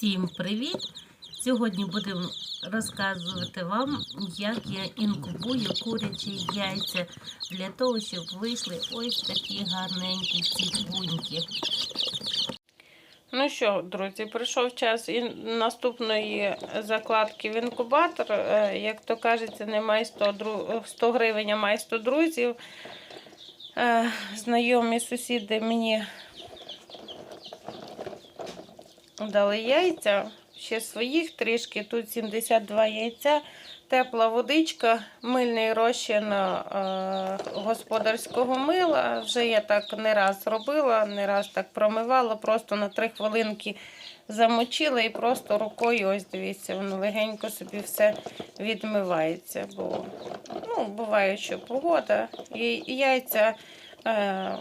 Всім привіт! Сьогодні будемо розказувати вам, як я інкубую курячі яйця для того, щоб вийшли ось такі гарненькі ціпуньки. Ну що, друзі, прийшов час і наступної закладки в інкубатор. Е, Як то кажеться, немає 100, 100 гривень, а має 100 друзів. Е, Знайомі сусіди мені дали яйця, ще своїх трішки. Тут 72 яйця, тепла водичка, мильний розчин е, господарського мила. Вже я так не раз робила, не раз так промивала, просто на 3 хвилинки замочила і просто рукою, ось дивіться, воно легенько собі все відмивається. Бо ну, буває, що погода. І яйця е,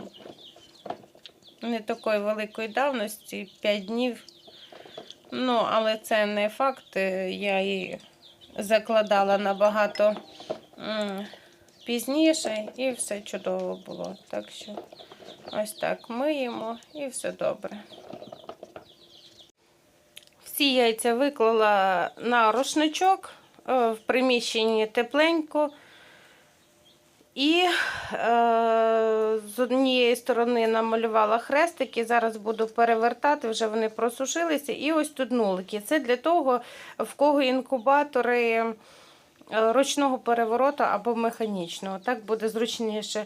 не такої великої давності, 5 днів. Ну, але це не факт. е, Я її закладала набагато пізніше і все чудово було. Так що ось так миємо і все добре. Всі яйця виклала на рушничок е, в приміщенні тепленько. І е, з однієї сторони намалювала хрестики, зараз буду перевертати, вже вони просушилися. І ось тут нулики. Це для того, в кого інкубатори е, ручного перевороту або механічного. Так буде зручніше.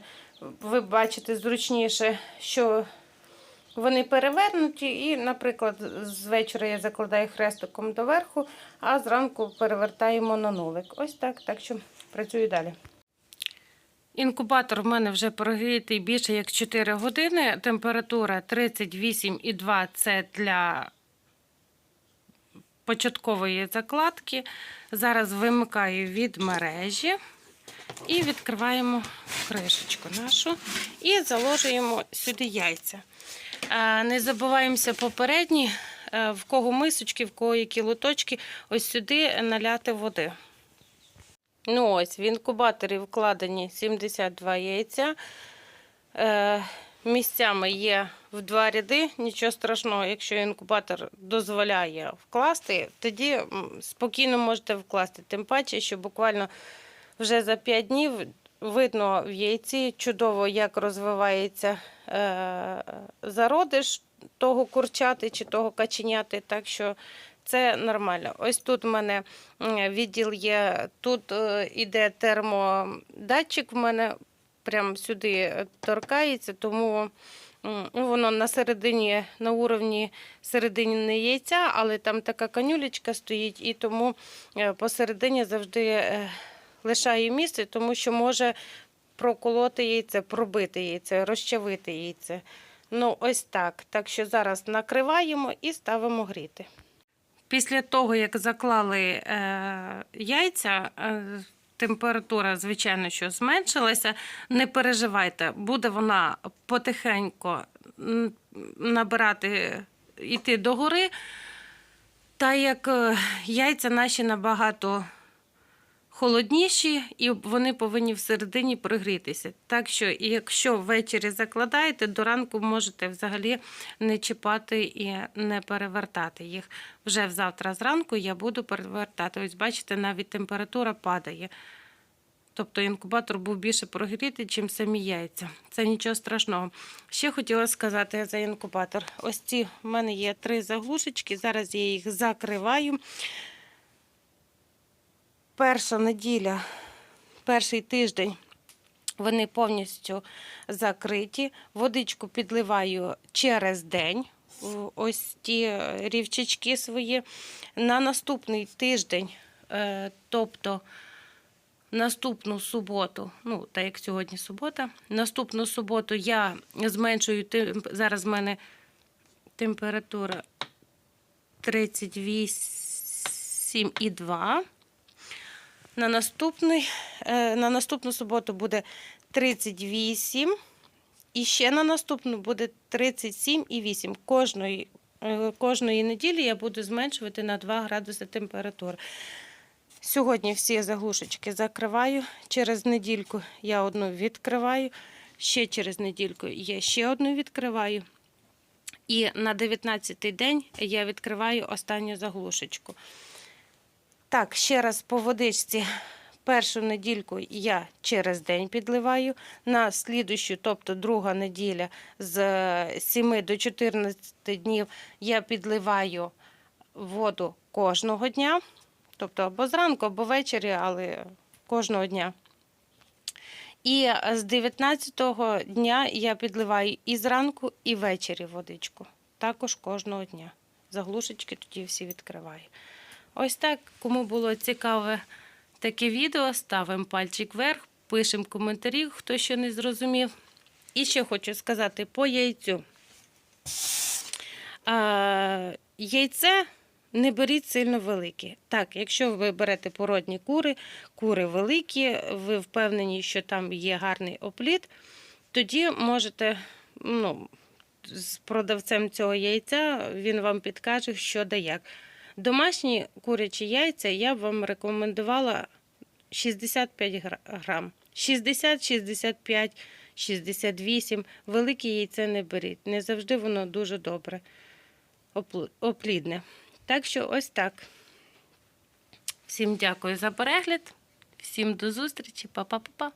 Ви бачите зручніше, що вони перевернуті, і, наприклад, з вечора я закладаю хрестиком доверху, а зранку перевертаємо на нулик. Ось так, так що працюю далі. Інкубатор в мене вже прогрітий більше як 4 години. Температура 38,2 це для початкової закладки. Зараз вимикаю від мережі і відкриваємо кришечку нашу і заложуємо сюди яйця. Е, Не забуваємося попередні, е, в кого мисочки, в кого які лоточки, ось сюди наляти води. Ну ось, в інкубаторі вкладені 72 яйця. Е, місцями є в два ряди. Нічого страшного, якщо інкубатор дозволяє вкласти, тоді спокійно можете вкласти. Тим паче, що буквально вже за 5 днів видно в яйці чудово, як розвивається е, зародиш того курчати чи того каченяти. Так що це нормально. Ось тут в мене відділ є, тут е, іде термодатчик, в мене прямо сюди торкається, тому ну, воно на середині, на уровні середини яйця, але там така канюлечка стоїть, і тому е, посередині завжди е, лишаю місце, тому що може проколоти яйце, пробити яйце, розчавити яйце. Ну, ось так. Так що зараз накриваємо і ставимо гріти. Після того, як заклали е, яйця, е, температура, звичайно, що зменшилася. Не переживайте, буде вона потихеньку набирати, йти догори. Та як е, яйця наші набагато холодніші, і вони повинні всередині пригрітися. Так що, якщо ввечері закладаєте, до ранку можете взагалі не чіпати і не перевертати їх. Вже завтра зранку я буду перевертати. Ось бачите, навіть температура падає. Тобто інкубатор був більше прогрітий, чим самі яйця. Це нічого страшного. Ще хотіла сказати за інкубатор. Ось ці в мене є три заглушечки. Зараз я їх закриваю. Перша неділя, перший тиждень вони повністю закриті. Водичку підливаю через день. Ось ті рівчачки свої. На наступний тиждень, е, тобто наступну суботу, ну, так як сьогодні субота, наступну суботу я зменшую, зараз в мене температура 38,2. На, наступний, е, на наступну суботу буде 38. І ще на наступну буде 37,8. Кожної, е, кожної неділі я буду зменшувати на 2 градуси температури. Сьогодні всі заглушечки закриваю. Через недільку я одну відкриваю. Ще через недільку я ще одну відкриваю. І на 19-й день я відкриваю останню заглушечку. Так, ще раз по водичці. Першу недільку я через день підливаю. На слідущу, тобто друга неділя з 7 до 14 днів я підливаю воду кожного дня. Тобто або зранку, або ввечері, але кожного дня. І з 19-го дня я підливаю і зранку, і ввечері водичку. Також кожного дня. Заглушечки тоді всі відкриваю. Ось так, кому було цікаве таке відео, ставимо пальчик вверх, пишемо коментарі, хто що не зрозумів. І ще хочу сказати по яйцю. А, яйце не беріть сильно велике. Так, якщо ви берете породні кури, кури великі, ви впевнені, що там є гарний опліт, тоді можете ну, з продавцем цього яйця він вам підкаже, що да як. Домашні курячі яйця я б вам рекомендувала 65 гра- грам. 60, 65, 68. Велике яйце не беріть. Не завжди воно дуже добре оплідне. Так що ось так. Всім дякую за перегляд. Всім до зустрічі. Па-па-па-па.